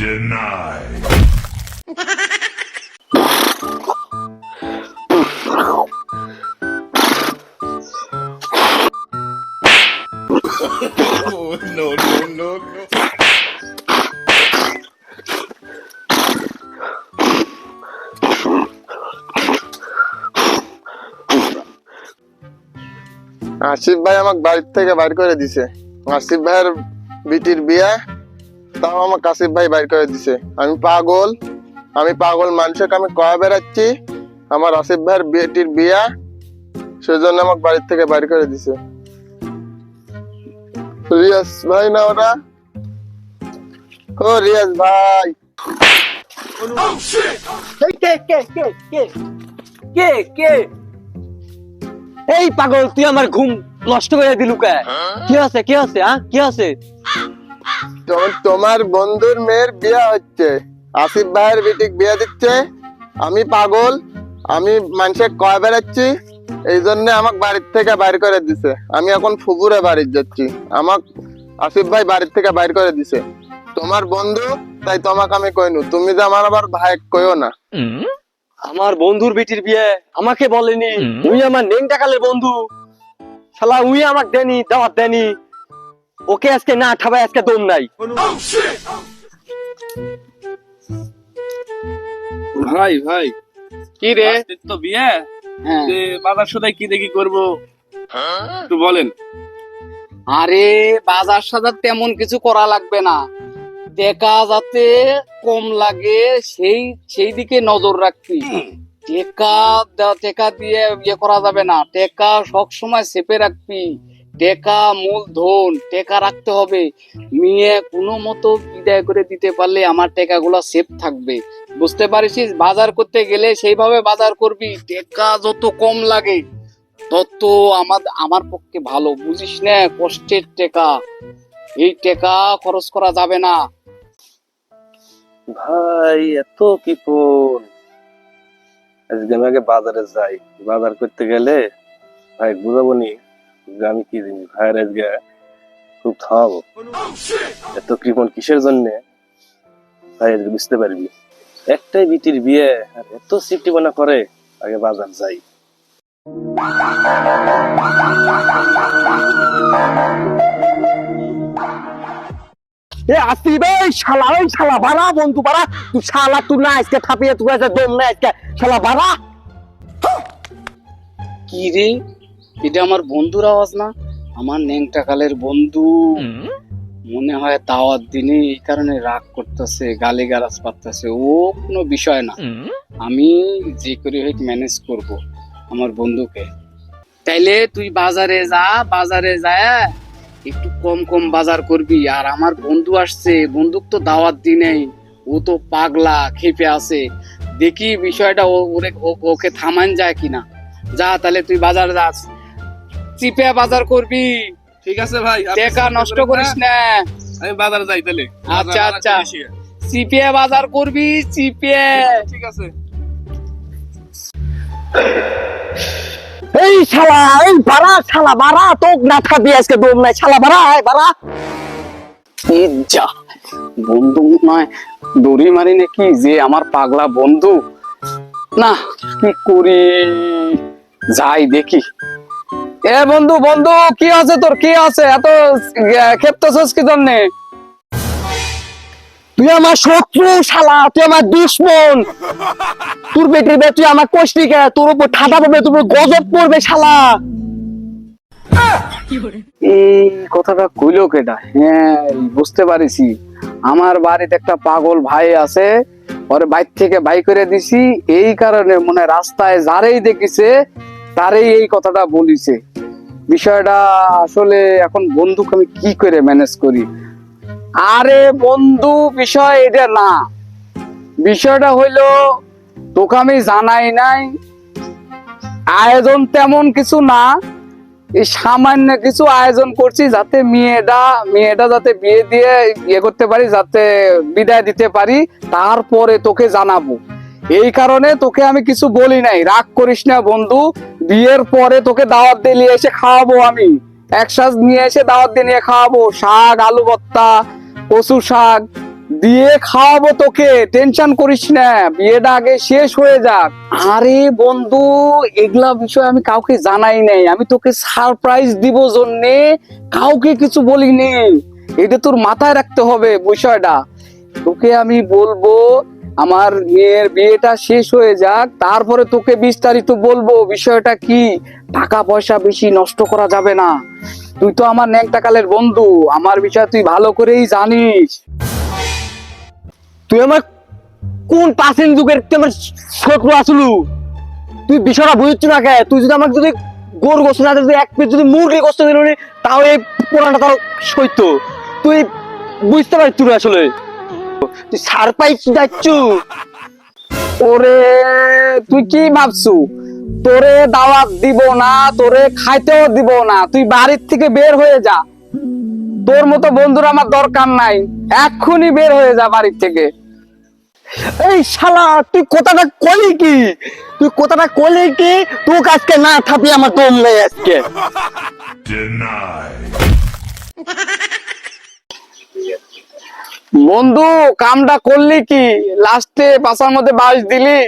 Denied. Oh, no, no, no, no. Asif ভাই আমাকে বাড়ির থেকে বাইর করে দিছে আসিফ ভাইয়ের বিটির বিয়ে তাও আমাকে আসিফ ভাই বাইর করে দিছে। আমি পাগল আমি পাগল মানুষকে আমি কয়া বেড়াচ্ছি আমার আসিফ ভাইয়ের বিটির বিয়ে সেজন্য আমাকে বাড়ির থেকে বাইর করে দিছে। রিয়াজ ভাই না ওরা? ও রিয়াজ ভাই। এই কে কে কে কে কে কে? এই পাগল তুই আমার ঘুম নষ্ট করে দিলু কে? কি আছে কি আছে হ্যাঁ কি আছে? তোমার বন্ধুর মেয়ের বিয়ে হচ্ছে। আসিফ ভাইয়ের বিটিক বিয়ে দিচ্ছে। আমি পাগল আমি মানুষে কয় বেড়াচ্ছি? এই জন্য আমাকে বাড়ির থেকে বাইর করে দিছে। আমি এখন ফুপুরে বাড়ি যাচ্ছি। আমাক আসিফ ভাই বাড়ির থেকে বাইর করে দিছে। তোমার বন্ধু তাই তোমাকে আমি কইনু। তুমি যে আমার আবার ভাই কইও না। আমার বন্ধুর বেটির বিয়ে আমাকে বলেনি। উই আমার নেং টাকালের বন্ধু। শালা উই আমাকে দেনি দাওয়াত দেনি। ওকে আজকে না ঠাবাই আজকে দম নাই। ভাই ভাই। কি রে? তো বিয়ে? হ্যাঁ। যে বাজার সদাই কি দেখি করব? একটু বলেন। আরে বাজার সাজার তেমন কিছু করা লাগবে না। টেকা যাতে কম লাগে সেই সেই দিকে নজর রাখবি। টেকা টেকা দিয়ে ইয়ে করা যাবে না। টেকা সবসময় চেপে রাখবি। টেকা মূলধন টেকা রাখতে হবে। মেয়ে কোনো মতো বিদায় করে দিতে পারলে আমার টেকাগুলো সেফ থাকবে। বুঝতে পারিস বাজার করতে গেলে সেইভাবে বাজার করবি। টেকা যত কম লাগে, তত আমার আমার পক্ষে ভালো। বুঝিস না? কষ্টের টেকা। এই টেকা খরচ করা যাবে না। ভাই, এত কি ফোন আজকে আগে বাজারে যাই। বাজার করতে গেলে, ভাই, বুঝাবো নি? যে আমি কি জিনিস ভাইয়ের আজকে খুব খাওয়াবো এত কৃপণ কিসের জন্য? ভাই আজকে বুঝতে পারবি। একটাই বিটির বিয়ে আর এত সিফটি বানা করে আগে বাজার যাই। এ আসি বে শালা ওই শালা বাড়া বন্ধু বাড়া। তুই শালা তুই না আজকে থাপিয়ে তুই আজকে দম না আজকে। শালা বাড়া। কি রে? এটা আমার বন্ধুর আওয়াজ না আমার ন্যাংটা কালের বন্ধু। মনে হয় দাওয়াত দিনে এই কারণে রাগ করতেছে গালি গালাজ পারতেছে ও কোনো বিষয় না। আমি যে করে হোক ম্যানেজ করব আমার বন্ধুকে। তাইলে তুই বাজারে যা বাজারে যায় একটু কম কম বাজার করবি। আর আমার বন্ধু আসছে বন্ধুক তো দাওয়াত দিনেই ও তো পাগলা খেপে আছে। দেখি বিষয়টা ওরে- ওকে থামান যায় কিনা। যা তাহলে তুই বাজার যাস। চিপে বাজার করবি। ঠিক আছে ভাই টাকা নষ্ট করেন করিস না। আমি বাজারে যাই তাহলে। আচ্ছা, আচ্ছা। চিপে বাজার করবি চিপে ঠিক আছে। এই শালা এই বাড়া শালা বাড়া তোক না থাপি আজকে দম নাই। শালা বাড়া আয় বাড়া। এই যা বন্ধু নয় দড়ি মারি নাকি যে আমার পাগলা বন্ধু? না কি করি? যাই দেখি। এ বন্ধু বন্ধু, কি আছে তোর? কি আছে? এত ক্ষেপ্তছস কি জন্যে? তুই আমার শত্রু, শালা, তুই আমার দুশ্মন। তোর বেটির বে, তুই আমার কষ্টি কে? তোর উপর ঠাডা পড়বে, তোর গজব পড়বে, শালা। এই কথাটা কইলো কেটা হ্যাঁ বুঝতে পারিছি। আমার বাড়িতে একটা পাগল ভাই আছে, ওর বাইর থেকে বাই করে দিছি। এই কারণে মনে রাস্তায় যারেই দেখিছে, তারই এই কথাটা বলিছে। বিষয়টা আসলে এখন বন্ধুকে আমি কি করে ম্যানেজ করি? আরে বন্ধু, বিষয় এটা না। বিষয়টা হইল, তোকে আমি জানাই নাই। আয়োজন তেমন কিছু না। এই সামান্য কিছু আয়োজন করছি যাতে মেয়েটা মেয়েটা যাতে বিয়ে দিয়ে ইয়ে করতে পারি, যাতে বিদায় দিতে পারি, তারপরে তোকে জানাব। এই কারণে তোকে আমি কিছু বলি নাই। রাগ করিস না বন্ধু। বিয়ের পরে তোকে দাওয়াত দিয়ে নিয়ে এসে খাওয়াবো আমি। একসাথে নিয়ে এসে দাওয়াত দিয়ে নিয়ে খাওয়াবো। শাক, আলু ভর্তা, কচু শাক। দিয়ে খাওয়াবো তোকে। টেনশন করিস না। বিয়েটা আগে শেষ হয়ে যাক। আরে বন্ধু, এগুলা বিষয় আমি কাউকে জানাই নাই। আমি তোকে সারপ্রাইজ দিব জন্যে। কাউকে কিছু বলিনি এটা তোর মাথায় রাখতে হবে বিষয়টা। তোকে আমি বলব আমার মেয়ের বিয়েটা শেষ হয়ে যাক, তারপরে তোকে বিস্তারিত বলব, বিষয়টা কি? টাকা পয়সা বেশি নষ্ট করা যাবে না। তুই তো আমার ন্যাংটাকালের বন্ধু, আমার বিষয় তুই ভালো করেই জানিস। তুই আমার কোন পাসেন যুগের তুই আমার শত্রু আসলু? তুই বিষয়টা বুঝছ না কে? তুই যদি আমাকে যদি গরু গোস্ত না যদি এক পিস যদি মুরগি গোস্ত দিল তাও পুরানটা তাও সইত। তুই বুঝতে পারিস তুই আসলে? তুই সার যাচ্ছু ওরে, তুই কি ভাবছু? তোরে দাওয়াত দিব না, তোরে খাইতেও দিব না। তুই বাড়ির থেকে বের হয়ে যা। তোর মতো বন্ধুর আমার দরকার নাই। এক্ষুনি বের হয়ে যা বাড়ির থেকে। এই শালা, তুই কথাটা কলি কি? তুই কথাটা কলি কি? তোকে আজকে না থাপি আমার দম নেই আজকে. বন্ধু কামটা করলি কি? লাস্টে পাশার মধ্যে বাস দিলি?